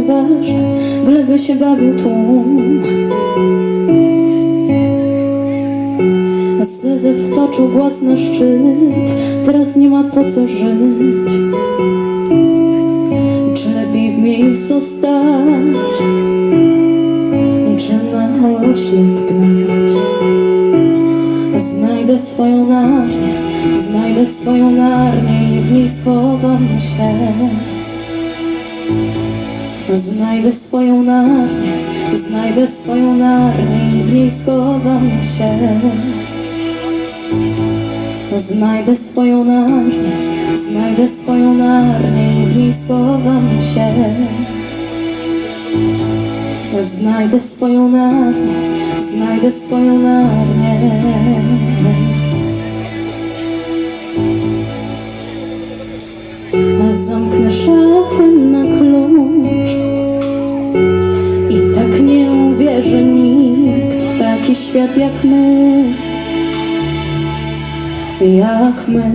nieważne, byleby się bawił tłum. Syzyf toczył głos na szczyt, teraz nie ma po co żyć. Czy lepiej w miejscu stać, czy na oślep gnać? Znajdę swoją narnię, znajdę swoją narnię i w niej schowam się. Znajdę swoją narnię, znajdę swoją narnię i w niej schowam się. Znajdę swoją narnię, znajdę swoją narnię i w niej schowam się. Znajdę swoją narnię, znajdę swoją narnię. Świat jak my, jak my.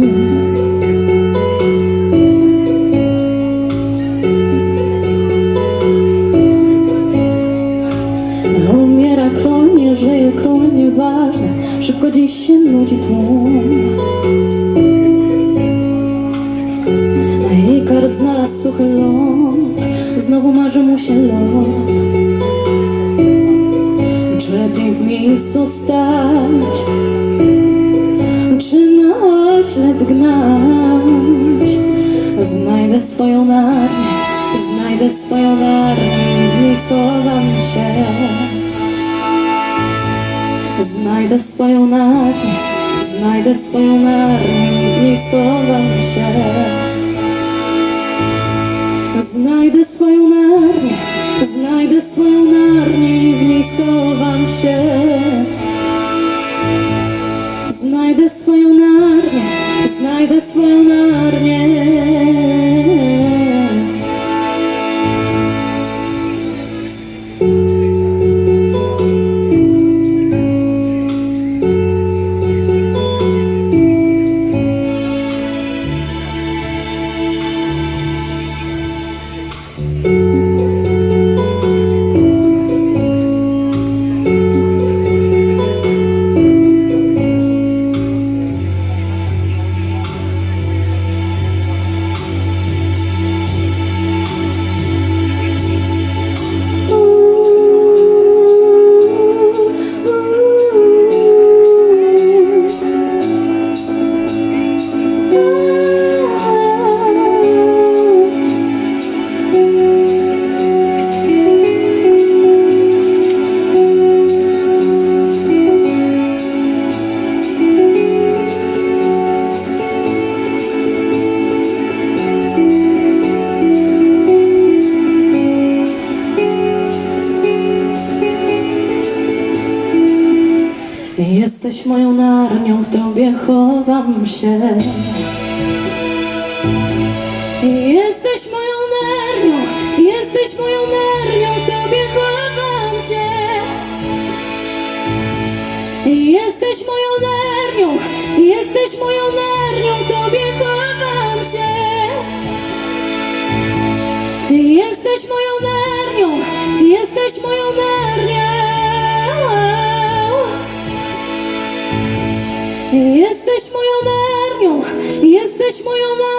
Umiera król, nie żyje król, nieważne. Szybko dziś się nudzi tłum. Ikar znalazł suchy ląd. Znowu marzy mu się lot miejscu stać Czy na oślep gnać? Znajdę swoją narnię Znajdę swoją narnię w niej się. Znajdę swoją narnię Znajdę swoją narnię w niej się Jesteś moją narnią, w tobie chowam się. Jesteś moją narnią, jesteś moją narnią, w tobie chowam się. Jesteś moją narnią, jesteś moją narnią, w tobie chowam się. Jesteś moją narnią, jesteś moją narnią. しよう